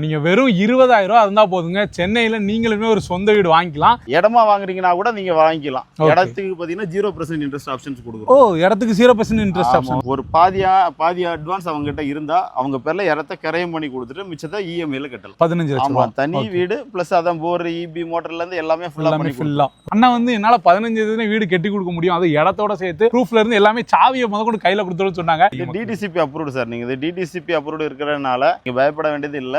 நீங்க வெறும் இருபதாயிரம் ரூபாய் இருந்தா போதுங்க. சென்னையில நீங்களுமே ஒரு சொந்த வீடு வாங்கிக்கலாம். இடமா வாங்குறீங்கன்னா கூட நீங்க வாங்கிக்கலாம். இடத்துக்கு பாத்தீங்கன்னா ஜீரோ பர்சன்ட் இன்ட்ரெஸ்ட் ஆப்ஷன்ஸ் ஓ கொடுக்குறோம் இடத்துக்கு ஜீரோ பர்சன்ட் இன்ட்ரெஸ்ட். ஆப்ஷன் ஒரு பாதியா பாதி அட்வான்ஸ் அவங்க கிட்ட இருந்தா அவங்க பேர்ல இடத்த கரையம் பண்ணி கொடுத்துட்டு மிச்சத்தை E இஎம்ஐல கட்டலாம். பதினஞ்சு லட்சம் தனி. வீடு பிளஸ் அதான் போர் இபி மோட்டர்ல இருந்து எல்லாமே ஃபுல்லா எல்லாமே பண்ணி ஃபுல்லா அண்ணா வந்து என்னால பதினஞ்சு இதுல வீடு கட்டி கொடுக்க முடியும். அது இடத்தோட சேர்த்து ப்ரூஃப்ல இருந்து எல்லாமே சாவியை முத கொண்டு கையில கொடுத்துருன்னு சொன்னாங்க. டிடிசிபி அப்ரூவ்டு சார் நீங்க இது டிடிசிபி அப்ரூவ்டு இருக்கிறதுனால நீங்க பயப்பட வேண்டியது இல்ல.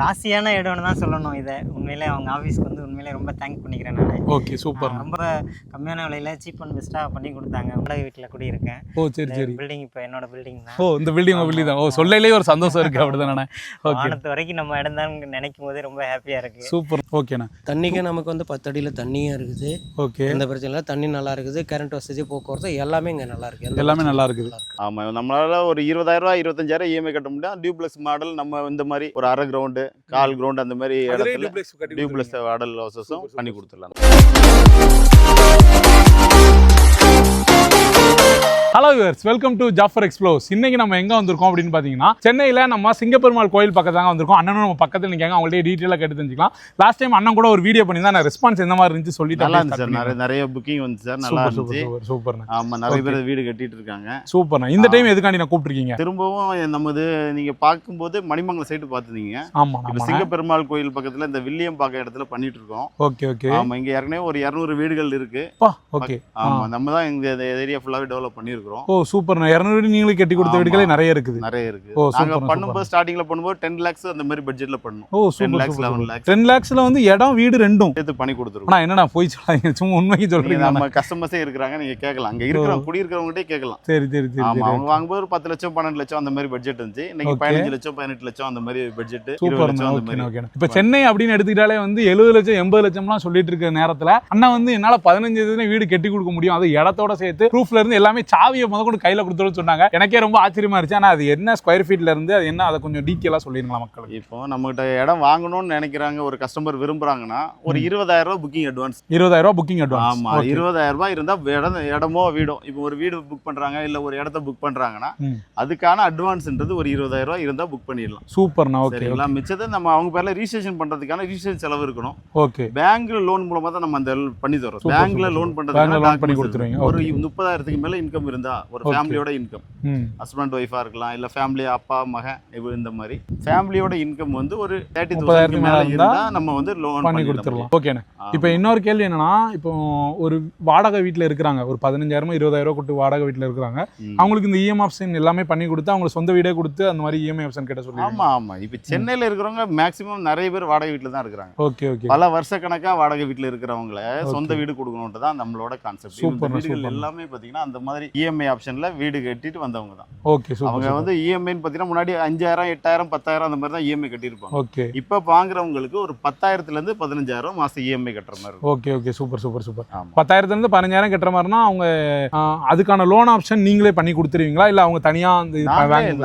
ராசியான இடம்னு தான் சொல்லணும் இதை. உண்மையிலே அவங்க ஆஃபீஸ்க்கு வந்து உண்மையிலே ரொம்ப தேங்க் பண்ணிக்கிறேன் நான். ஓகே சூப்பர் ரொம்ப கம்மியான விலையில சீப் அண்ட் பெஸ்ட்டாக பண்ணி கொடுத்தாங்க. வாடகை வீட்டில் குடியிருக்கேன். ஓ சரி சரி. பில்டிங் இப்போ என்னோட பில்டிங் தான். ஓ இந்த பில்டிங் பில்டிங் தான். ஓ சொல்லையிலேயே ஒரு சந்தோஷம் இருக்கு. அப்படிதானே ஓகே வானத்து வரைக்கும் நம்ம இடம் தான் நினைக்கும் போதே ரொம்ப ஹாப்பியாக இருக்கு. சூப்பர் ஓகேண்ணா தண்ணிக்கு நமக்கு வந்து பத்து அடியில் தண்ணியும் இருக்குது. ஓகே எந்த பிரச்சனை இல்லை. தண்ணி நல்லா இருக்குது. கரண்ட் வசதி போக்குவரத்து எல்லாமே இங்கே நல்லா இருக்கு. எந்த எல்லாமே நல்லா இருக்குது. இருக்கு. ஆமா நம்மளால ஒரு இருபதாயிரம் ரூபாய் இருபத்தஞ்சாயிரம் இஎம்ஐ கட்ட முடியும் டியூப்ளெக்ஸ் மாடல் நம்ம இந்த மாதிரி ஒரு அரை கிரவுண்டு கால் கிரவுண்ட் அந்த மாதிரி இடத்துல டியூப்ளெக்ஸ் மாடல் ஹவுசஸும் பண்ணி கொடுத்துடலாம். Hello viewers welcome to Jafar explores இன்னைக்கு நம்ம எங்க வந்திருக்கோம் அப்படின்னு பாத்தீங்கன்னா சென்னையில நம்ம சிங்கப்பெருமாள் கோயில் பக்கத்தாங்க வந்திருக்கோம். அண்ணனும் நம்ம பக்கத்துல நிக்காங்க அவங்கள்ட்ட டீட்டெயிலாக கேட்டு தெரிஞ்சுக்கலாம். லாஸ்ட் டைம் அண்ணன் கூட ஒரு வீடியோ பண்ணியிருந்தா நான் ரெஸ்பான்ஸ் எந்த மாதிரி இருந்துச்சு சொல்லிட்டு நல்லா இருந்துச்சு சார். நிறைய நிறைய புக்கிங் வந்து சார். நல்லா சூப்பர் சூப்பர் இருந்துச்சு சூப்பர் ஆமா நிறைய பேர் வீடு கட்டிட்டு இருக்காங்க. சூப்பர்ண்ணா. இந்த டைம் எதுக்காண்டி நான் கூப்பிட்டுருக்கீங்க? திரும்பவும் நமது நீங்க பார்க்கும்போது மணிமங்கலம் சைடு பார்த்துருந்தீங்க. ஆமா இப்ப சிங்கப்பெருமாள் கோயில் பக்கத்துல இந்த வில்லியம் பாக்க இடத்துல பண்ணிட்டு இருக்கோம். ஓகே ஓகே ஆமா இங்க ஏற்கனவே ஒரு இரநூறு வீடுகள் இருக்கு. ஓகே ஆமா நம்ம தான் இந்த ஏரியா ஃபுல்லாவே டெவலப் பண்ணியிருக்கிறோம் ஓ சூப்பர்ண்ணா இரநூறு நீங்களே கட்டி கொடுத்த. வீடுகளே நிறைய இருக்குது. நிறைய இருக்கு ஓ, நாங்க சூப்பர், பண்ணும்போது ஸ்டார்டிங்ல பண்ணும்போது டென் லேக்ஸ் அந்த மாதிரி பட்ஜெட்ல பண்ணோம். ஓ ten super lakhs eleven super lakhs ten லேக்ஸ்ல வந்து இடம் வீடு ரெண்டும். சேர்த்து பண்ணி கொடுத்துருக்கோம். ஆனா என்னண்ணா போய் சொல்லாதீங்க. சும்மா உண்மைக்கு சொல்றீங்க. நம்ம கஸ்டமர்ஸே இருக்கிறாங்க நீங்க கேட்கலாம். அங்க இருக்கிறவங்க குடியிருக்கிறவங்ககிட்டே கேட்கலாம். சரி சரி சரி ஆமா அவங்க வாங்கும்போது ஒரு பத்து லட்சம் பன்னெண்டு லட்சம் அந்த மாதிரி பட்ஜெட் இருந்துச்சு. இன்னைக்கு. பதினஞ்சு லட்சம் பதினெட்டு லட்சம் அந்த மாதிரி பட்ஜெட் சூப்பர் லட்சம் அந்த ஓகே மாதிரி ஓகே இப்போ சென்னை அப்படின்னு எடுத்துக்கிட்டாலே வந்து எழுபது லட்சம் எண்பது லட்சம்லாம் சொல்லிட்டு இருக்க நேரத்துல அண்ணா வந்து என்னால பதினஞ்சு வீடு கட்டி கொடுக்க முடியும். அது இடத்தோட சேர்த்து ப்ரூஃப்ல இருந்து எல்லாமே சாவியை முத கொண்டு கையில கொடுத்துருன்னு சொன்னாங்க. எனக்கே ரொம்ப ஆச்சரியமா இருந்துச்சு. ஆனா அது என்ன ஸ்கொயர் ஃபீட்ல இருந்து அது என்ன அதை கொஞ்சம் டீட்டெயிலாக சொல்லிருங்களா மக்களுக்கு. இப்போ நம்மகிட்ட இடம் வாங்கணும்னு நினைக்கிறாங்க ஒரு கஸ்டமர் விரும்புறாங்கன்னா ஒரு இருபதாயிரம் ரூபாய் புக்கிங் அட்வான்ஸ் இருபதாயிரம் ரூபாய் புக்கிங் அட்வான்ஸ் ஆமா இருபதாயிரம் ரூபாய் இருந்தா இடம் இடமோ வீடோ இப்போ ஒரு வீடு புக் பண்றாங்க இல்ல ஒரு இடத்த புக் பண்றாங்கன்னா. அதுக்கான அட்வான்ஸ்ன்றது ஒரு இருபதாயிரம் ரூபாய் இருந்தா புக் பண்ணிடலாம். சூப்பர்ண்ணா. ஓகே சரிங்களா மிச்சத்தை நம்ம அவங்க பேர்ல ரிஜிஸ்ட்ரேஷன் பண்றதுக்கான ரிஜிஸ்ட்ரேஷன் செலவு இருக்கணும். ஓகே பேங்க்ல லோன் மூலமா தான் நம்ம அந்த பண்ணி தரோம். பேங்க்ல லோன். பண்றதுக்கான பண்ணி கொடுத்துருவீங்க. ஒரு முப்பதாயிரத்துக்கு மேல இன்கம் இருந்தா ஒரு. ஃபேமிலியோட இன்கம் ஹஸ்பண்ட் ஒய்ஃபா இருக்கலாம் இல்ல ஃபேமிலி அப்பா மகன் இப்ப இந்த மாதிரி. ஃபேமிலியோட இன்கம் வந்து ஒரு தேர்ட்டி தௌசண்ட் மேல மேல இருந்தா இருந்தா நம்ம வந்து லோன் பண்ணி கொடுத்துடலாம். ஓகேண்ணே இப்போ இன்னொரு கேள்வி என்னன்னா இப்போ ஒரு வாடகை வீட்டில் இருக்கிறாங்க. ஒரு பதினஞ்சாயிரமோ இருபதாயிரம் ரூபா கொடுத்து வாடகை வீட்டில் இருக்கிறாங்க. அவங்களுக்கு இந்த இஎம் ஆப்ஷன் எல்லாமே பண்ணி கொடுத்து அவங்க சொந்த வீடே கொடுத்து அந்த மாதிரி இஎம்ஐ ஆப்ஷன் கேட்ட சொல்லி ஆமா ஆமா. இப்ப சென்னையில இருக்கிறவங்க மேக்ஸிமம் நிறைய பேர் வாடகை வீட்டுல தான் இருக்கிறாங்க. ஓகே ஓகே பல வருஷ கணக்கா வாடகை வீட்டுல இருக்கிறவங்கள சொந்த வீடு கொடுக்கணும்ட்டு தான் நம்மளோட கான்செப்ட் வீடுகள். எல்லாமே பாத்தீங்கன்னா அந்த மாதிரி இஎம்ஐ ஆப்ஷன்ல வீடு கட்டிட்டு வந்தவங்க தான். ஓகே அவங்க வந்து இஎம்ஐன்னு பாத்தீங்கன்னா முன்னாடி அஞ்சாயிரம் எட்டாயிரம் பத்தாயிரம் அந்த மாதிரி தான் இஎம்ஐ கட்டியிருப்பாங்க. ஓகே. இப்ப வாங்குறவங்களுக்கு ஒரு பத்தாயிரத்துல இருந்து பதினஞ்சாயிரம் மாசம் இஎம்ஐ கட்டுற மாதிரி okay okay super super super. ஆமா. பத்தாயிரத்துல இருந்து பதினஞ்சாயிரம் கட்டுற மாதிரினா அவங்க அதுக்கான லோன் ஆப்ஷன் நீங்களே பண்ணி கொடுத்துருவீங்களா? இல்ல அவங்க தனியா அந்த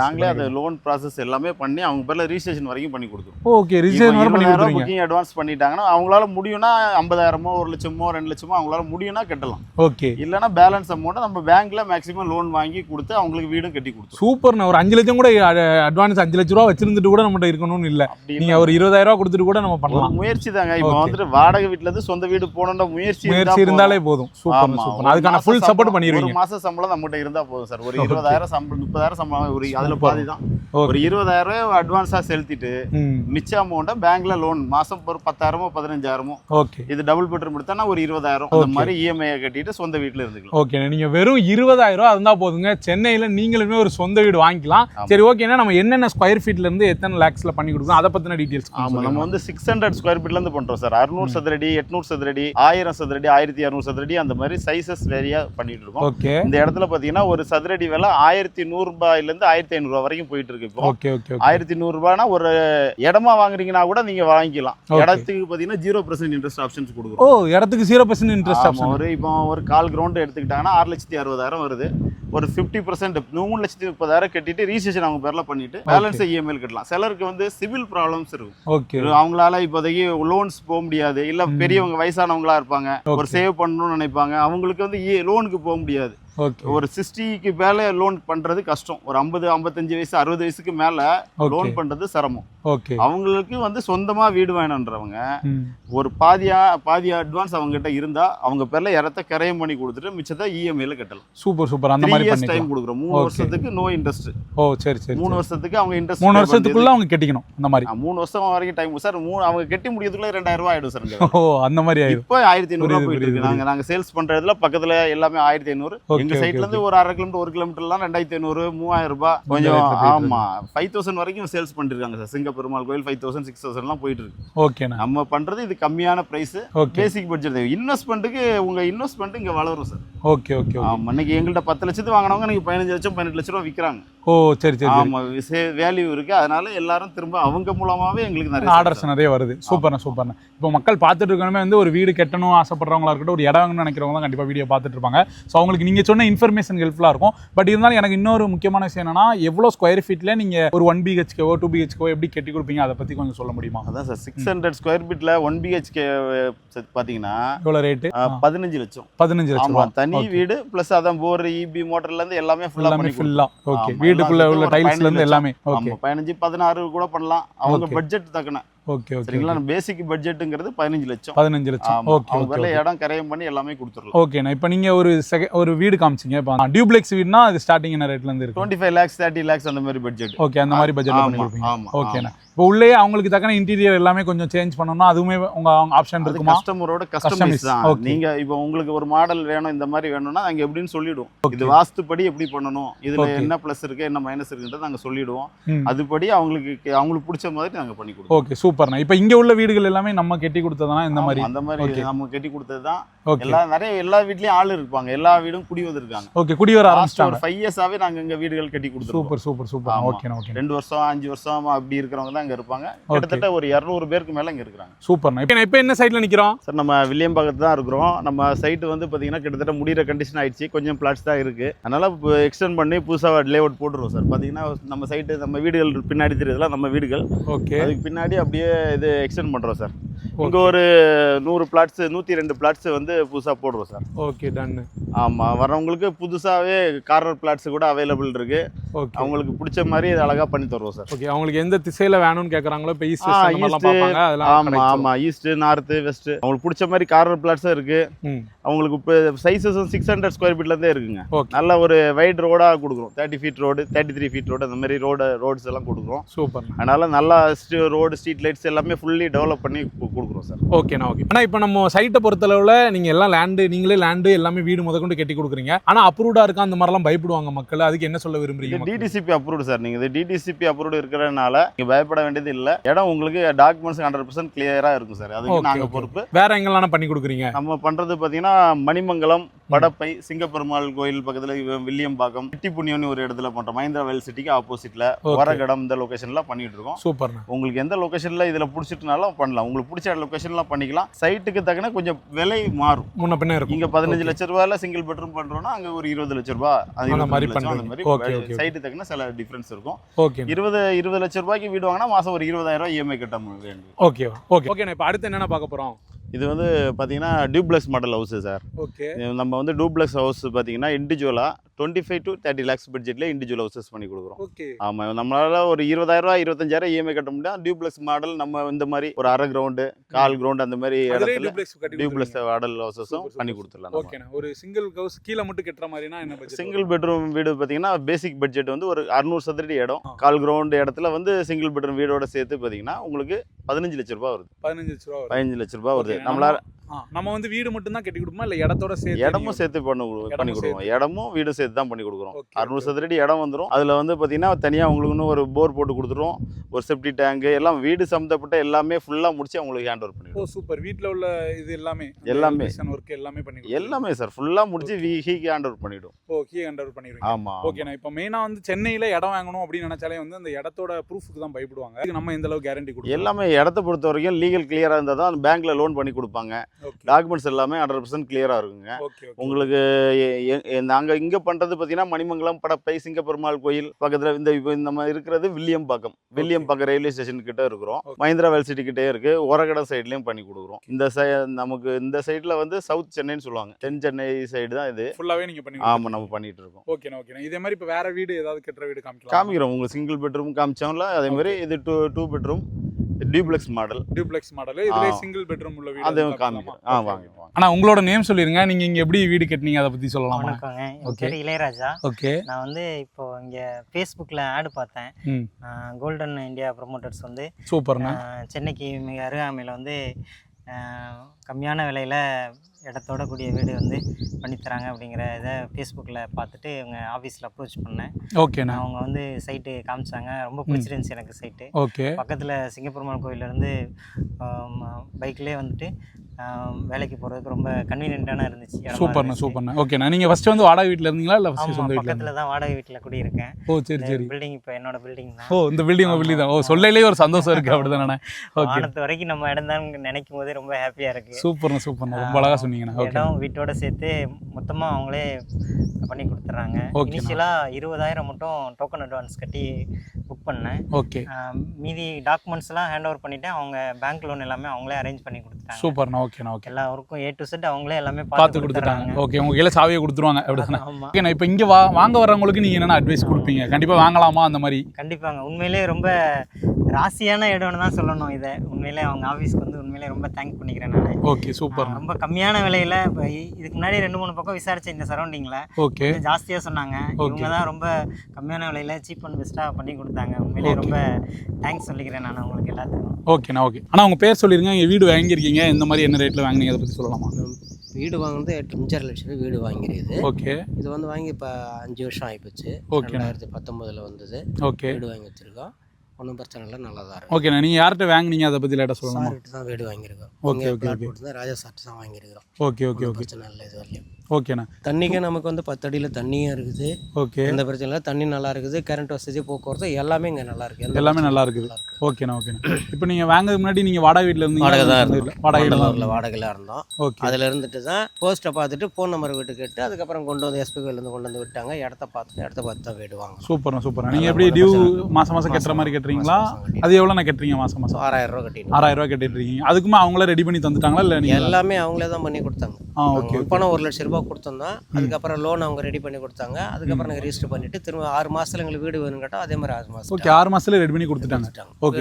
நாங்களே அந்த லோன் ப்ராசஸ் எல்லாமே பண்ணி அவங்க பேர்ல ரிஜிஸ்ட்ரேஷன் வரைக்கும் பண்ணி கொடுத்துருவோம். ஓகே ரிஜிஸ்ட்ரேஷன் வரை பண்ணி கொடுத்துருவீங்க. புக்கிங் அட்வான்ஸ் பண்ணிட்டாங்கன்னா அவங்களால முடியும்னா ஐம்பதாயிரமோ ஒரு லட்சமோ ரெண்டு லட்சமோ அவங்களால முடியும்னா கட்டலாம். ஓகே. இல்லைன்னா பேலன்ஸ் அமௌண்ட் நம்ம பேங்க்ல மேக்ஸிமம் லோன் வாங்கி கொடுத்து அவங்களுக்கு வீடும் கட்டி கொடுத்துருவோம் சூப்பர்ண்ணா. ஒரு அஞ்சு லட்சம் கூட அட்வான்ஸ் அஞ்சு லட்ச ரூபா வச்சிருந்துட்டு கூட நம்மகிட்ட இருக்கணும்னு இல்ல. அப்படி நீங்க ஒரு இருபதாயிரம் ரூபா கொடுத்துட்டு கூட நம்ம பண்ணலாம். முயற்சி தாங்க. இப்போ. வந்துட்டு வாடகை வீட்ல இருந்து சொந்த வீடு போகணுன்ற முயற்சி முயற்சி இருந்தாலே போதும். சூப்பர் சூப்பர் அதுக்கான ஃபுல் சப்போர்ட் பண்ணிடுவீங்க மாச சம்பளம் நம்மகிட்ட இருந்தா போதும் சார். ஒரு. இருபதாயிரம் சம்பளம் முப்பதாயிரம் சம்பளம் ஒரு அதுல. பாதி தான். ஒரு இருபதாயிரம் அட்வான்ஸா செலுத்திட்டு மிச்ச அமௌண்ட்டை பேங்க்ல லோன் மாசம் ஒரு பத்தாயிரமோ பதினஞ்சாயிரமோ. ஓகே. இது டபுள் பெட்ரூம் எடுத்தா ஒரு இருபதாயிரம். அந்த. மாதிரி இஎம்ஐ கட்டிட்டு சொந்த வீட்டுல இருந்துக்கலாம். ஓகே நீங்க வெறும் இருபதாயிரம் ரூபா இருந்தா போதுங்க. சென்னையில நீங்களுமே ஒரு சொந்த வீடு வாங்கிக்கலாம். சரி ஓகேனா நம்ம என்னென்ன ஸ்கொயர் ஃபீட்ல இருந்து எத்தனை லேக்ஸ்ல பண்ணி கொடுக்கணும் அதை பத்தின டீடைல்ஸ் ஆமா நம்ம வந்து சிக்ஸ் ஹண்ட்ரட் ஸ்கொயர் ஃபீட்ல இருந்து பண்றோம் சார். அறுநூறு சதுரடி எட்நூறு சதுரடி ஆயிரம் சதுரடி ஆயிரத்தி இரநூறு சதுரடி அந்த மாதிரி சைசஸ் வேரியா பண்ணிட்டு இருக்கோம். ஓகே இந்த இடத்துல பாத்தீங்கன்னா ஒரு சதுரடி விலை ஆயிரத்தி நூறு ரூபாயில இருந்து ஆயிரத்தி ஐநூறு ரூபாய் வரைக்கும் போயிட்டு இருக்கு இப்போ. ஓகே ஓகே ஆயிரத்தி நூறு ரூபாய்னா ஒரு இடமா வாங்குறீங்கன்னா கூட நீங்க வாங்கிக்கலாம். இடத்துக்கு பாத்தீங்கன்னா ஜீரோ பர்சன்ட் இன்ட்ரெஸ்ட் ஆப்ஷன்ஸ் ஓ கொடுக்குறோம் இடத்துக்கு ஜீரோ பர்சன்ட் இன்ட்ரெஸ்ட் ஆப்ஷன் ஒரு இப்போ ஒரு கால் கிரவுண்ட் எடுத்துக்கிட்டாங்கன்னா ஆறு லட்சத்தி அறுபதாயிரம் வருது. ஒரு ஃபிஃப்டி பர்சன்ட் மூணு லட்சத்தி முப்பதாயிரம் கட்டிட்டு ரிஜிஸ்ட்ரேஷன் அவங்க பேர்ல பண்ணிட்டு பேலன்ஸ் இஎம்ஐ கட்டலாம். சிலருக்கு வந்து சிவில் ப்ராப்ளம்ஸ் இருக்கும். ஓகே அவங்களால இப்போதைக்கு லோன்ஸ் போக முடியாது. இல்ல. பெரியவங்க வயசானவங்களா இருப்பாங்க. ஒரு. சேவ் பண்ணணும்னு நினைப்பாங்க. அவங்களுக்கு வந்து லோனுக்கு போக முடியாது. ஒரு சிக்ஸ்டிக்கு மேல லோன் பண்றது கஷ்டம். ஒரு ஐம்பது ஐம்பத்தஞ்சு வயசு அறுபது வயசுக்கு மேல லோன் பண்றது சிரமம். ஓகே. அவங்களுக்கு வந்து சொந்தமா வீடு வேணுன்றவங்க ஒரு பாதியா பாதி அட்வான்ஸ் அவங்க கிட்ட இருந்தா அவங்க பேர்ல இடத்த கரையம் பண்ணி கொடுத்துட்டு மிச்சத்தை E இஎம்ஐல கட்டலாம். சூப்பர் சூப்பர் அந்த த்ரீ மாதிரி இயர்ஸ் டைம் கொடுக்குறோம். மூணு. வருஷத்துக்கு நோ இன்ட்ரெஸ்ட் ஓ சரி சரி மூணு. வருஷத்துக்கு அவங்க இன்ட்ரெஸ்ட் மூணு வருஷத்துக்குள்ள அவங்க கட்டிக்கணும் அந்த மாதிரி. மூணு வருஷம் வரைக்கும் டைம் சார் மூணு அவங்க கட்டி முடியறதுக்குள்ள ரெண்டாயிரம் ரூபாய் ஆயிடும் சார். ஓ அந்த மாதிரி ஆயிடும். இப்போ ஆயிரத்தி ஐநூறு போயிட்டு இருக்கு. நாங்க நாங்க சேல்ஸ் பண்ற இடத்துல பக்கத்துல எல்லாமே ஆயிரத்தி ஐநூறு. எங்க சைட்ல இருந்து ஒரு அரை கிலோமீட்டர் ஒரு கிலோமீட்டர்லாம் ரெண்டாயிரத்தி ஐநூறு மூவாயிரம் ரூபாய் கொஞ்சம் ஆமா ஃபைவ் தௌசண்ட் வரைக்கும் சேல்ஸ் பண்ணிருக்காங்க சார் சிங்க பெருமாள் கோயில் ஃபைவ் தௌசண்ட் சிக்ஸ் தௌசண்ட்லாம் போயிட்டு இருக்கு. ஓகேண்ணா நம்ம பண்றது இது கம்மியான பிரைஸ் ஓகே பேசிக் பட்ஜெட் இன்வெஸ்ட்மெண்ட்டுக்கு உங்க இன்வெஸ்ட்மெண்ட் இங்க வளரும் சார் ஓகே ஓகே ஓகே ஆமா இன்னைக்கு எங்கள்கிட்ட பத்து லட்சத்துக்கு வாங்கினவங்க இன்னைக்கு பதினஞ்சு லட்சம் பதினெட்டு லட்சம் ரூபா விற்கிறாங்க ஓ சரி சரி சரி. ஆமா வேல்யூ இருக்கு. அதனால எல்லாரும் திரும்ப அவங்க மூலமாவே எங்களுக்கு நிறைய ஆர்டர்ஸ் நிறைய வருது. சூப்பர்ண்ணா சூப்பர்ண்ணா. இப்போ மக்கள் பார்த்துட்டு இருக்கணுமே வந்து ஒரு வீடு கட்டணும் ஆசைப்படுறவங்களா இருக்கட்டும் ஒரு இடம் நினைக்கிறவங்க தான் கண்டிப்பாக வீடியோ பார்த்துட்டு இருப்பாங்க. ஸோ அவங்களுக்கு நீங்கள் சொன்ன இன்ஃபர்மேஷன் ஹெல்ப்ஃபுல்லாக இருக்கும். பட் இருந்தாலும் எனக்கு இன்னொரு முக்கியமான விஷயம் என்னன்னா எவ்வளோ ஸ்கொயர் ஃபீட்டில் நீங்கள் ஒரு ஒன் பிஹெச்கோ டூ பிஹெச்கோ எப்படி கட்டி கொடுப்பீங்க அதை பற்றி கொஞ்சம் சொல்ல முடியுமா? அதான் சார் சிக்ஸ் ஹண்ட்ரட் ஸ்கொயர் ஃபீட்ல ஒன் பிஹெச்கே பாத்தீங்கன்னா எவ்வளோ ரேட்டு பதினஞ்சு லட்சம். பதினஞ்சு லட்சம் தனி வீடு பிளஸ் அதான் போர் இபி மோட்டர்ல இருந்து எல்லாமே ஃபுல்லா எல்லாமே பண்ணி ஃபுல்லாக ஓகே வீட்டுக்குள்ள உள்ள சேர்த்து ஒரு டைல்ஸ்ல இருந்து பதினஞ்சு எல்லாமே. ஓகே ஆமா பதினஞ்சு பதினாறு கூட பண்ணலாம். அவங்க. பட்ஜெட் தக்கன. ஓகே ஓகே சரிங்களா? பேசிக் பட்ஜெட்டுங்கிறது பதினஞ்சு லட்சம். பதினஞ்சு லட்சம். ஓகே அவங்க இடம் கரையம் பண்ணி எல்லாமே கொடுத்துடலாம். ஓகேண்ணா இப்போ நீங்கள் ஒரு செக ஒரு வீடு காமிச்சிங்க. இப்போ டியூப்ளெக்ஸ் வீடுனா அது ஸ்டார்டிங் என்ன ரேட்லேருந்து இருக்கு? Twenty five lakhs thirty lakhs அந்த மாதிரி பட்ஜெட் ஓகே அந்த மாதிரி பட்ஜெட்ல பண்ணி கொடுப்பீங்க ஓகேண்ணா இப்போ உள்ளே அவங்களுக்கு தக்கன இன்டீரியர் எல்லாமே கொஞ்சம் சேஞ்ச் பண்ணணும்னா அதுவுமே உங்க ஆப்ஷன் அது இருக்குமா? கஸ்டமரோட கஸ்டமைஸ் தான். நீங்க இப்போ உங்களுக்கு ஒரு மாடல் வேணும் இந்த மாதிரி வேணும்னா நாங்க எப்படின்னு சொல்லிடுவோம். இது வாஸ்துப்படி எப்படி பண்ணணும் இதுல. என்ன ப்ளஸ் இருக்கு என்ன மைனஸ் இருக்குன்றத நாங்க சொல்லிடுவோம். அதுபடி அவங்களுக்கு அவங்களுக்கு பிடிச்ச மாதிரி நாங்க பண்ணி கொடுப்போம். ஓகே சூப்பர்ண்ணா இப்போ இங்க உள்ள வீடுகள் எல்லாமே நம்ம கட்டி கொடுத்ததுனா இந்த மாதிரி? அந்த மாதிரி. நம்ம கட்டி கொடுத்தது தான் ஓகே எல்லா நிறைய எல்லா வீட்லயும் ஆள் இருப்பாங்க. எல்லா வீடும் குடி வந்திருக்காங்க. ஓகே குடி வர Last ஆரம்பிச்சிட்டாங்க. ஒரு ஃபைவ் இயர்ஸாவே நாங்க இங்க வீடுகள் கட்டி கொடுத்துருக்கோம். Super super super. ஓகேண்ணா ஓகே ரெண்டு வருஷம் அஞ்சு வருஷம் அப்படி இருக்கிறவங்க தான் இங்க இருப்பாங்க கிட்டத்தட்ட ஒரு இரநூறு பேருக்கு மேல இங்க இருக்கிறாங்க. சூப்பர்ண்ணா இப்போ இப்போ என்ன சைடுல நிக்கிறோம்? சார் நம்ம வில்லியம்பாக்கத்து தான் இருக்கிறோம். நம்ம சைட்டு வந்து பார்த்தீங்கன்னா கிட்டத்தட்ட முடிகிற கண்டிஷன் ஆயிடுச்சு. கொஞ்சம் பிளாட்ஸ் தான் இருக்கு. அதனால இப்போ எக்ஸ்டெண்ட் பண்ணி புதுசாக லேஅவுட் போட்டுருவோம் சார். பார்த்தீங்கன்னா நம்ம சைட்டு நம்ம வீடுகள் பின்னாடி தெரியுதுல நம்ம வீடுகள். ஓகே. அதுக்கு பின்னாடி அப்படியே இது எக்ஸ்டெண்ட் பண்ணுறோம் சார். இங்கே ஒரு நூறு பிளாட்ஸ் நூற்றி ரெண்டு பிளாட்ஸ் வந்து புதுசாக போடுறோம் சார். ஓகே டன் ஆமாம் வரவங்களுக்கு புதுசாகவே கார்னர் பிளாட்ஸ் கூட அவைலபிள் இருக்கு. ஓகே. அவங்களுக்கு பிடிச்ச மாதிரி இது அழகாக பண்ணி தருவோம் சார். ஓகே அவங்களுக்கு எந்த திசையில வேணும்னு கேக்குறாங்களோ இப்போ ஈஸ்ட் ஆமாம். ஆமாம் ஈஸ்ட்டு நார்த்து வெஸ்ட்டு அவங்களுக்கு பிடிச்ச மாதிரி கார்னர் பிளாட்ஸும் இருக்கு. அவங்களுக்கு இப்போ சைஸஸும் சிக்ஸ் ஹண்ட்ரட் ஸ்கொயர் ஃபீட்லேருந்தே இருக்குங்க. நல்ல ஒரு வைட் ரோடாக கொடுக்குறோம். Thirty feet road thirty three feet road அந்த மாதிரி ரோடு ரோட்ஸ் எல்லாம் கொடுக்குறோம். சூப்பர் அதனால நல்லா ரோடு ஸ்ட்ரீட் லைட்ஸ் எல்லாமே ஃபுல்லி டெவலப் பண்ணி கொடுக்குறோம் சார். ஓகேண்ணா ஓகே ஆனால் இப்போ நம்ம சைட்டை பொறுத்தளவில் நீங்கள் எல்லாம் லேண்டு நீங்களே லேண்டு எல்லாமே வீடு முதற்கொண்டு கட்டி கொடுக்குறீங்க. ஆனால் அப்ரூவ்டாக இருக்கா அந்த மாதிரிலாம் பயப்படுவாங்க மக்கள். அதுக்கு என்ன சொல்ல விரும்புறீங்க? DTCP approved sir. நீங்கள் இது டிடிசிபி அப்ரூவ்டு இருக்கிறதுனால நீங்கள் பயப்பட வேண்டியது இல்லை. இடம் உங்களுக்கு டாக்குமெண்ட்ஸ் ஹண்ட்ரட் பர்சன்ட் கிளியராக இருக்கும் சார். அதுக்கு நாங்கள். பொறுப்பு. வேற எங்கெல்லாம் பண்ணி கொடுக்குறீங்க? நம்ம பண்ணுறது பார்த்தீங்கன்னா மணிமங்கலம் படப்பை சிங்கப்பெருமாள் கோயில் பக்கத்தில் வில்லியம்பாக்கம் சிட்டி புண்ணியம்னு ஒரு இடத்துல பண்ணுறோம் மஹிந்திரா வெல் சிட்டிக்கு ஆப்போசிட்டில். வரகடம் இந்த லொக்கேஷனில் பண்ணிட்டு இருக்கோம். சூப்பர்ண்ணா உங்களுக்கு எந்த லொகேஷன்ல இதுல பிடிச்சிட்டுனாலும் பண்ணலாம். உங்களுக்கு பிடிச்ச லொகேஷன்லாம் பண்ணிக்கலாம். சைட்டுக்கு தக்கன கொஞ்சம் விலை மாறும். முன்ன பின்ன இருக்கும். இங்க பதினஞ்சு. லட்ச ரூபாயில சிங்கிள் பெட்ரூம் பண்றோம்னா அங்க ஒரு இருபது லட்ச ரூபாய் அது அந்த மாதிரி 25 லட்சம், அந்த பண்றீங்க. Okay, okay, மாதிரி சைட்டு தக்கன சில டிஃபரன்ஸ் இருக்கும். ஓகே இருபது இருபது லட்ச ரூபாய்க்கு வீடு வாங்கினா மாசம் ஒரு இருபதாயிரம் ரூபாய் இஎம்ஐ கட்ட வேண்டும் ஓகே ஓகே ஓகேண்ணா இப்போ அடுத்து என்னென்ன பார்க்க போகிறோம் இது வந்து பாத்தீங்கன்னா duplex model house sir. Okay நம்ம வந்து டூப்ளெக்ஸ் ஹவுஸ் பாத்தீங்கன்னா இண்டிவிஜுவலா twenty five to thirty lakhs பட்ஜெட்ல இண்டிவிஜுவல் ஹவுசஸ் பண்ணி கொடுக்குறோம். ஓகே ஆமா நம்மளால ஒரு இருபதாயிரம் ரூபாய் இருபத்தஞ்சாயிரம் இஎம்ஐ கட்ட முடியும் டியூப்ளெக்ஸ் மாடல் நம்ம இந்த மாதிரி ஒரு அரை கிரவுண்டு கால் கிரவுண்ட் அந்த மாதிரி இடத்துல டியூப்ளெக்ஸ். மாடல் ஹவுசஸும் பண்ணி. கொடுத்துடலாம் ஒரு சிங்கிள் ஹவுஸ் கீழே மட்டும் கட்டுற மாதிரினா என்ன சிங்கிள் பெட்ரூம் வீடு பார்த்தீங்கன்னா பேசிக் பட்ஜெட் வந்து ஒரு அறுநூறு சதுரடி இடம். கால் கிரவுண்ட் இடத்துல வந்து சிங்கிள் பெட்ரூம் வீடோட சேர்த்து பார்த்தீங்கன்னா உங்களுக்கு பதினஞ்சு லட்ச ரூபாய் வருது. பதினஞ்சு லட்ச ரூபா. பதினஞ்சு லட்ச ரூபாய் வருது. நம்மளால நம்ம வந்து வீடு மட்டும் தான் கட்டி கொடுப்போமா? இல்ல இடத்தோட சேர்த்து இடமும் சேர்த்து பண்ணி பண்ணி கொடுக்குறோம் இடமும் வீடும் சேர்த்து தான் பண்ணி கொடுக்குறோம் அறுநூறு. சதுரடி இடம் வந்துடும் அதில் வந்து பார்த்தீங்கன்னா தனியாக உங்களுக்குன்னு ஒரு போர் போட்டு கொடுத்துருவோம். ஒரு செப்டி டேங்கு எல்லாம் வீடு சம்மந்தப்பட்ட எல்லாமே ஃபுல்லாக முடிச்சு அவங்களுக்கு ஹேண்ட் ஓவர் ஓ பண்ணிடுவோம் சூப்பர் வீட்ல உள்ள இது எல்லாமே எல்லாமே. ஒர்க் எல்லாமே பண்ணி. எல்லாமே சார் ஃபுல்லாக முடிச்சு வீஹிக்கு ஹேண்ட் ஓவர் பண்ணிவிடும் ஓ கீ ஹேண்ட் பண்ணிடுவீங்க. ஆமாம் ஓகேண்ணா இப்போ மெயினாக வந்து சென்னையில் இடம் வாங்கணும் அப்படின்னு நினைச்சாலே வந்து அந்த இடத்தோட ப்ரூஃபுக்கு தான் பயப்படுவாங்க. நம்ம எந்த அளவுக்கு கேரண்டி கொடுக்கலாம் எல்லாமே இடத்த பொறுத்த வரைக்கும் லீகல் கிளியராக இருந்தால் தான் பேங்க்ல லோன் பண்ணி கொடுப்பாங்க. ஓகே டாக்குமெண்ட்ஸ் எல்லாமே ஹண்ட்ரட் பர்சன்ட் கிளியராக இருக்குங்க. ஓகே உங்களுக்கு நாங்கள் இங்கே பண்ணுறது பார்த்தீங்கன்னா மணிமங்கலம் படப்பை சிங்கப்பெருமாள் கோயில் பக்கத்தில் இந்த இப்போ நம்ம இருக்கிறது வில்லியம் பாக்கம் வில்லியம் பாக்கம் ரயில்வே ஸ்டேஷன் கிட்ட இருக்கிறோம். மஹிந்திரா வெல்சிட்டி கிட்டே இருக்கு. ஓரகடம் சைட்லேயும் பண்ணி கொடுக்குறோம். இந்த சை நமக்கு இந்த சைடில் வந்து சவுத் சென்னைன்னு சொல்லுவாங்க. தென் சென்னை சைடு தான் இது. ஃபுல்லாவே நீங்க பண்ணி ஆமாம் நம்ம பண்ணிட்டு இருக்கோம். ஓகேண்ணா ஓகேண்ணா இதே மாதிரி இப்போ வேற வீடு ஏதாவது கட்டுற வீடு காமிக்கலாம்? காமிக்கிறோம். உங்களுக்கு சிங்கிள் பெட்ரூம் காமிச்சோம்ல அதே மாதிரி இது two two bedroom duplex model. Duplex model. இதுல. சிங்கிள் பெட்ரூம் உள்ள வீடு அதுவும் எதுவும் காமிக்கிறோம் ஆ? வாங்க வாங்க. அண்ணா உங்களோட நேம் சொல்லிருங்க. நீங்க இங்க எப்படி வீடு கட்டினீங்க? அதை பத்தி சொல்லலாமா? வணக்கங்க. என். பேர் இளையராஜா. ஓகே நான் வந்து இப்போ இங்கே ஃபேஸ்புக்கில் ஆடு பார்த்தேன். கோல்டன் இந்தியா ப்ரொமோட்டர்ஸ் வந்து சூப்பர்ண்ணா. சென்னைக்கு மிக அருகாமையில் வந்து கம்மியான விலையில் இடத்தோட கூடிய வீடு வந்து பண்ணித்தராங்க அப்படிங்கிற இதை ஃபேஸ்புக்கில் பார்த்துட்டு இவங்க ஆஃபீஸில் அப்ரோச் பண்ணேன். ஓகேண்ணா அவங்க வந்து சைட்டு காமிச்சாங்க. ரொம்ப பிடிச்சிருந்துச்சி எனக்கு சைட்டு ஓகே பக்கத்தில் சிங்கப்பெருமாள் கோயிலேருந்து பைக்லேயே வந்துட்டு வேலைக்கு போகிறதுக்கு ரொம்ப கன்வீனியண்ட்டான இருந்துச்சு. சூப்பர்ண்ணா. சூப்பர்ண்ணா. ஓகேண்ணா நீங்க ஃபர்ஸ்ட் வந்து வாடகை வீட்ல இருந்தீங்களா? இல்ல ஃபர்ஸ்ட் ஆமாம் சொந்த பக்கத்தில் தான் வாடகை வீட்டில் குடியிருக்கேன். ஓ சரி சரி. பில்டிங் இப்போ என்னோட பில்டிங் தான். ஓ இந்த பில்டிங் உங்க பில்டிங் தான். ஓ சொல்லலே ஒரு சந்தோஷம் இருக்கு அப்படிதானே ஓகே வானத்து வரைக்கும் நம்ம இடம் தான் நினைக்கும் போதே ரொம்ப ஹாப்பியாக இருக்குது சூப்பர்ண்ணா சூப்பர்ண்ணா. ரொம்ப அழகா சொன்னீங்கண்ணா. இடம் வீட்டோட சேர்த்து மொத்தமாக அவங்களே பண்ணி கொடுத்துட்றாங்க. இனிஷியலாக இருபதாயிரம் மட்டும் டோக்கன் அட்வான்ஸ் கட்டி புக் பண்ணேன். ஓகே மீதி டாக்குமெண்ட்ஸ்லாம் ஹேண்ட் ஓவர் பண்ணிவிட்டேன் அவங்க பேங்க் லோன் எல்லாமே அவங்களே அரேஞ்ச் பண்ணி கொடுத்துட்டாங்க. சூப்பர்ண்ணா ஓகேண்ணா ஓகே எல்லா ஒர்க்கும் ஏ டு செட் அவங்களே எல்லாமே பார்த்து கொடுத்துட்டாங்க. ஓகே உங்க கையில சாவியை கொடுத்துருவாங்க. அப்படிதானே? ஓகேண்ணா இப்போ இங்க வா வாங்க வர்றவங்களுக்கு நீங்க என்னென்ன அட்வைஸ் கொடுப்பீங்க? கண்டிப்பா வாங்கலாமா அந்த மாதிரி? கண்டிப்பாங்க. உண்மையிலே ரொம்ப ராசியான இடம்னு தான் சொல்லணும் இதை. உண்மையிலே அவங்க ஆஃபீஸ்க்கு வந்து உண்மையிலே ரொம்ப தேங்க் பண்ணிக்கிறேன் நான். ஓகே சூப்பர்ண்ணா ரொம்ப கம்மியான விலையில இப்போ இதுக்கு முன்னாடி ரெண்டு மூணு பக்கம் விசாரிச்சேன் இந்த சரௌண்டிங்கில் ஓகே ஜாஸ்தியாக சொன்னாங்க. இவங்க தான் ரொம்ப கம்மியான விலையில சீப் அண்ட் பெஸ்ட்டாக பண்ணி கொடுத்தாங்க. உண்மையிலே ரொம்ப தேங்க்ஸ் சொல்லிக்கிறேன் நான் உங்களுக்கு எல்லாத்துக்கும். ஓகேண்ணா ஓகே அண்ணா உங்க பேர் சொல்லிருங்க. இங்க வீடு வாங்கியிருக்கீங்க? எந்த மாதிரி என்ன ரேட்ல வாங்குனீங்க? அதை பத்தி சொல்லலாமா? வீடு வாங்குறது எட்டு அஞ்சரை லட்சம் வீடு வாங்கிருக்குது ஓகே இது வந்து வாங்கி இப்போ அஞ்சு வருஷம் ஆகிப்போச்சு ஓகே. ரெண்டாயிரத்தி பத்தொம்போதில் வந்தது. ஓகே வீடு வாங்கி வச்சிருக்கோம். ஒன்றும் பிரச்சனை இல்லை நல்லா தான் இருக்கு. ஓகேண்ணா நீங்க யார்கிட்ட வாங்குனீங்க? அதை பத்தி லேட்டா சொல்லலாமா சார்கிட்ட தான் வீடு வாங்கியிருக்கோம். Okay, okay, okay. தான் ராஜா சார்ட்டு தான் வாங்கியிருக்கிறோம். Okay okay okay. பிரச்சனை இல்லை இது வரையும் ஓகேண்ணா. தண்ணிக்கே நமக்கு வந்து பத்து அடியில் தண்ணியும் இருக்குது. ஓகே. எந்த பிரச்சனை இல்லை. தண்ணி நல்லா இருக்குது. கரண்ட் வசதி போக்குவரத்து எல்லாமே இங்கே நல்லா இருக்கு. எந்த எல்லாமே நல்லா இருக்குது. நல்லா இருக்கு. ஓகேண்ணா ஓகேண்ணா. இப்போ நீங்க வாங்குறதுக்கு முன்னாடி நீங்க வாடகை வீட்ல இருந்தீங்க வாடகை தான் இருந்தோம்? வாடகை தான் வாடகையில் இருந்தோம். ஓகே. அதில் இருந்துட்டு தான் போஸ்ட்டை பார்த்துட்டு ஃபோன் நம்பர் வீட்டு கேட்டு அதுக்கப்புறம் கொண்டு வந்து எஸ்பிபிலேருந்து கொண்டு வந்து விட்டாங்க. இடத்த பார்த்துட்டு இடத்த பார்த்து தான் வீடு வாங்கணும் சூப்பர்ண்ணா சூப்பர்ண்ணா. நீங்க எப்படி டியூ மாசம் மாசம் கட்டுற மாதிரி கட்டுறீங்களா? அது எவ்வளோண்ணா கட்டுறீங்க மாசம் மாசம்? ஆறாயிரம் ரூபா கட்டிட்டு ஆறாயிரம் ரூபாய் கட்டிட்டு இருக்கீங்க. அதுக்குமே அவங்களே ரெடி பண்ணி தந்துட்டாங்களா இல்லை நீங்க எல்லாமே அவங்களே தான் பண்ணி கொடுத்தாங்க. ஆ ஓகே பணம் ஒரு லட்சம் ரூபாய் கொடுத்தோம்னா அதுக்கப்புறம் லோன் அவங்க ரெடி பண்ணி கொடுத்தாங்க. அதுக்கப்புறம் நாங்கள் ரெஜிஸ்டர் பண்ணிட்டு திரும்ப ஆறு மாசத்துல எங்களுக்கு வீடு வேணும் கேட்டோம். அதே மாதிரி ஆறு மாசம் ஓகே ஆறு மாசத்துல ரெடி பண்ணி கொடுத்துட்டாங்க. ஓகே.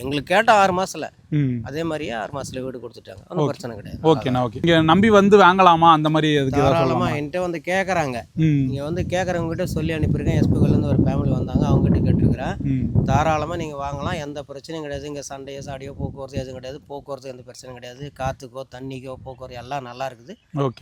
எங்களுக்கு கேட்ட ஆறு மாசத்துல. அதே மாதிரியே ஆறு மாசத்துல வீடு கொடுத்துட்டாங்க. ஒன்றும் பிரச்சனை கிடையாது. ஓகேண்ணா ஓகே இங்க நம்பி வந்து வாங்கலாமா? அந்த மாதிரி அதுக்கு ஏதாவது தாராளமா சொல்லலாமா? என்கிட்ட வந்து கேட்குறாங்க ம். நீங்க வந்து கேட்குறவங்க கிட்ட சொல்லி அனுப்பியிருக்கேன். எஸ்பிகள்லேருந்து ஒரு ஃபேமிலி வந்தாங்க. அவங்க கிட்ட கேட்டிருக்கிறேன் தாராளமாக நீங்கள் வாங்கலாம். எந்த பிரச்சனையும் கிடையாது. இங்கே சண்டையோ சாடியோ போக்குவரத்து எதுவும் கிடையாது. போக்குவரத்து எந்த பிரச்சனையும் கிடையாது. காற்றுக்கோ தண்ணிக்கோ போக்குவரத்து எல்லாம் நல்லா இருக்குது.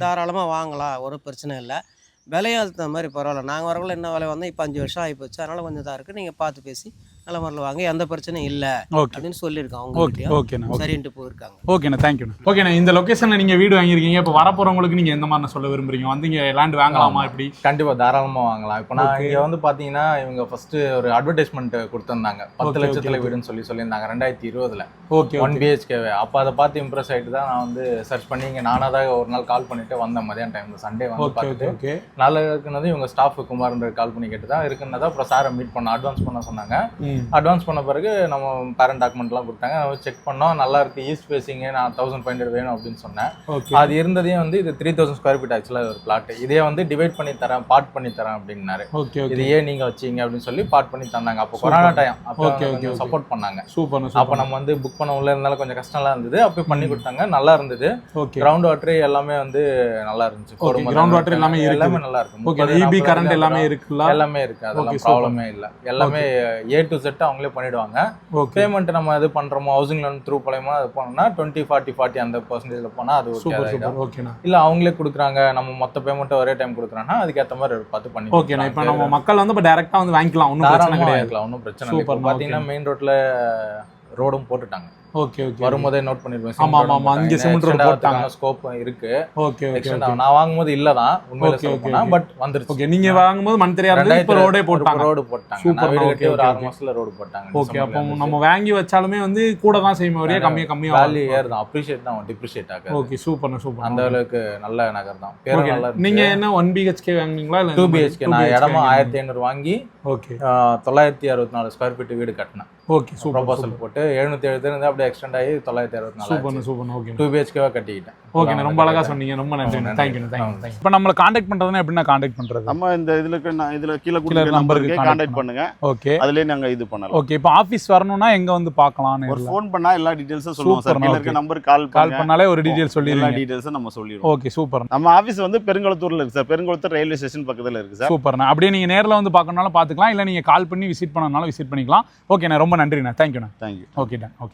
தாராளமாக வாங்கலாம். ஒரு பிரச்சனை இல்லை. விலையும் அதுக்கு மாதிரி பரவாயில்ல. நாங்கள் வரக்குள்ள என்ன விலை வந்தால் இப்போ அஞ்சு வருஷம் ஆகிப்போச்சு அதனால் கொஞ்சம் இதாக இருக்குது நீங்கள் பார்த்து பேசி நல்ல முறையில் வாங்க எந்த பிரச்சனையும் இல்லை அப்படின்னு சொல்லியிருக்கோம் ஓகே ஓகேண்ணா ஓகே சரின்ட்டு போயிருக்காங்க. ஓகேண்ணா தேங்க்யூண்ணா ஓகேண்ணா இந்த லொகேஷனில் நீங்கள் வீடு வாங்கியிருக்கீங்க. இப்போ வரப்போறவங்களுக்கு நீங்கள் எந்த மாதிரி சொல்ல விரும்புறீங்க? வந்து இங்கே லேண்ட் வாங்கலாமா இப்படி கண்டிப்பா தாராளமா வாங்கலாம். இப்போ நான். இங்க வந்து பாத்தீங்கன்னா இவங்க ஃபர்ஸ்ட் ஒரு அட்வர்டைஸ்மெண்ட் கொடுத்திருந்தாங்க. பத்து லட்சத்துல. வீடுன்னு சொல்லி சொல்லியிருந்தாங்க ரெண்டாயிரத்தி இருபதுல. ஓகே ஒன் பிஹெச்கேவே அப்போ அதை பார்த்து இம்ப்ரெஸ் ஆயிட்டு தான் நான் வந்து சர்ச் பண்ணி இங்க நானாக தான் ஒரு நாள் கால் பண்ணிட்டு வந்தேன். மதியான டைம்ல சண்டே வந்து பார்த்துட்டு. நல்லா இருக்குனது இவங்க ஸ்டாஃப் குமார்ன்ற கால் பண்ணி கேட்டு தான் இருக்குன்னதா அப்புறம் சாரை மீட் பண்ண அட்வான்ஸ் பண்ண சொன்னாங்க. அட்வான்ஸ் பண்ண பிறகு நம்ம பேரண்ட் டாக்குமெண்ட்லாம் கொடுத்தாங்க. செக் பண்ணோம். நல்லா இருக்கு. ஈஸ்ட் ஃபேசிங் நான் தௌசண்ட் ஃபைவ் ஹண்ட்ரட் வேணும் அப்படின்னு சொன்னேன். அது இருந்ததையும் வந்து இது த்ரீ தௌசண்ட் ஸ்கொயர் ஃபீட் ஆக்சுவலாக ஒரு பிளாட் இதே வந்து டிவைட் பண்ணி தரேன் பார்ட் பண்ணி தரேன் அப்படின்னாரு. ஓகே இது ஏன் நீங்க வச்சீங்க அப்படின்னு சொல்லி பார்ட் பண்ணி தந்தாங்க. அப்போ. கொரோனா டைம் அப்போ. சப்போர்ட் பண்ணாங்க. சூப்பர்ண்ணா அப்போ சூப்பர் நம்ம வந்து புக் பண்ண உள்ள இருந்தாலும் கொஞ்சம் கஷ்டம்லாம் இருந்தது. அப்போ பண்ணி கொடுத்தாங்க. நல்லா இருந்தது. கிரவுண்ட் வாட்டர் எல்லாமே வந்து நல்லா இருந்துச்சு. Ground water எல்லாமே. எல்லாமே நல்லா இருக்கு. ஓகே முப்பது, இபி நாற்பது கரண்ட் எல்லாமே இருக்குல்ல எல்லாமே இருக்கு அதெல்லாம். ப்ராப்ளமே இல்ல. எல்லாமே ஏ டு செட் அவங்களே பண்ணிடுவாங்க. பேமெண்ட் நம்ம இது பண்றோமோ ஹவுசிங் லோன் த்ரூ மூலயமா இது பண்ணோம்னா டுவெண்ட்டி ஃபார்ட்டி ஃபார்ட்டி அந்த பர்சன்டேஜ்ல போனா அது ஓகே சூப்பர் ஓகேண்ணா இல்ல அவங்களே கொடுக்குறாங்க. நம்ம மொத்த பேமெண்ட் ஒரே டைம் கொடுக்குறாங்கன்னா அதுக்கேற்ற மாதிரி பார்த்து பண்ணி ஓகேண்ணா இப்போ. நம்ம மக்கள் வந்து இப்போ டேரெக்டாக வந்து வாங்கிக்கலாம். ஒன்றும் பிரச்சனை கிடையாது. ஒன்றும் பிரச்சனை இல்லை. பார்த்தீங்கன்னா மெயின் ரோட்ல ரோடும் போட்டுட்டாங்க. ஓகே ஓகே வரும்போதே நோட் பண்ணிருப்பேன் ஆமா, ஆமா, ஆமா. இங்க cement road போட்டாங்க. ஸ்கோப் இருக்கு. ஓகே ஓகே ஆகும் நான் வாங்கும்போது இல்லதான் உண்மையில Okay, சொல்ல. பட் வந்துருச்சு. ஓகே நீங்க வாங்கும்போது மண் தெரியாது இப்போ ரெண்டாயிரத்து ரோடே போட்டாங்க. ரோடு போட்டாங்க. okay, கட்டி ஒரு ஆறு. மாசத்துல ரோடு போட்டாங்க ஓகே அப்போ நம்ம வாங்கி வச்சாலுமே வந்து கூட தான் செய்யுமே. வரையா கம்மியா கம்மியா வேல்யூ ஏறுதான் அப்ரிஷியேட் தான் டிப்ரிஷியேட் ஆகாது. ஓகே சூப்பர் சூப்பர் அந்த அளவுக்கு நல்ல நகர் தான். ஓகே. நல்லா நீங்க என்ன ஒன் பிஹெச்கே வாங்குனீங்களா? இல்ல டூ பிஹெச்கே நான் இடமா ஆயிரத்தி ஐநூறு வாங்கி ஓகே. ஆஹ், தொள்ளாயிரத்தி அறுபத்தி நாலு ஸ்கொயர் ஃபீட் வீடு கட்டினேன். ஓகே சூப்பர் ப்ரொபோசல் போட்டு எழுநூத்தி எழுபது இருந்து அப்படியே எக்ஸ்டெண்ட் ஆகி தொள்ளாயிரத்தி அறுபத்தி நாலு சூப்பர் சூப்பர் ஓகே டூ பிஹெச்கேவா கட்டிக்கிட்டேன். ஓகே ரொம்ப அழகா சொன்னீங்க ரொம்ப நன்றி. தேங்க்யூ தேங்க்யூ இப்போ நம்மளை காண்டாக்ட் பண்றதுன்னா எப்படின்னா காண்டாக்ட் பண்றது? நம்ம இந்த இதுல இருக்க நான் இதுல கீழே இருக்க நம்பருக்கு கான்டாக்ட் பண்ணுங்க. ஓகே அதுலயே நாங்க இது பண்ணலாம். ஓகே இப்போ ஆபீஸ் வரணும்னா எங்க வந்து பார்க்கலாம் ஒரு ஃபோன் பண்ணா எல்லா டீடைல்ஸும் சொல்லுவோம் சார். கீழ. இருக்க நம்பருக்கு கால் கால் பண்ணாலே ஒரு டீடைல் எல்லா சொல்லிடுவீங்க. டீடைல்ஸும் நம்ம சொல்லிடுவோம். ஓகே சூப்பர் நம்ம ஆபீஸ் வந்து பெருங்குளத்தூர்ல இருக்கு சார். பெருங்குளத்தூர் ரயில்வே ஸ்டேஷன் பக்கத்துல இருக்கு சார். சூப்பர்ண்ணா அப்படியே நீங்க நேர்ல வந்து பார்க்கணும்னாலும் பார்த்துக்கலாம். இல்லை நீங்க கால் பண்ணி விசிட் பண்ணனாலும் விசிட் பண்ணிக்கலாம். ஓகேண்ணா ரொம்ப நன்றிண்ணா. தேங்க்யூண்ணா தேங்க்யூ ஓகேண்ணா ஓகே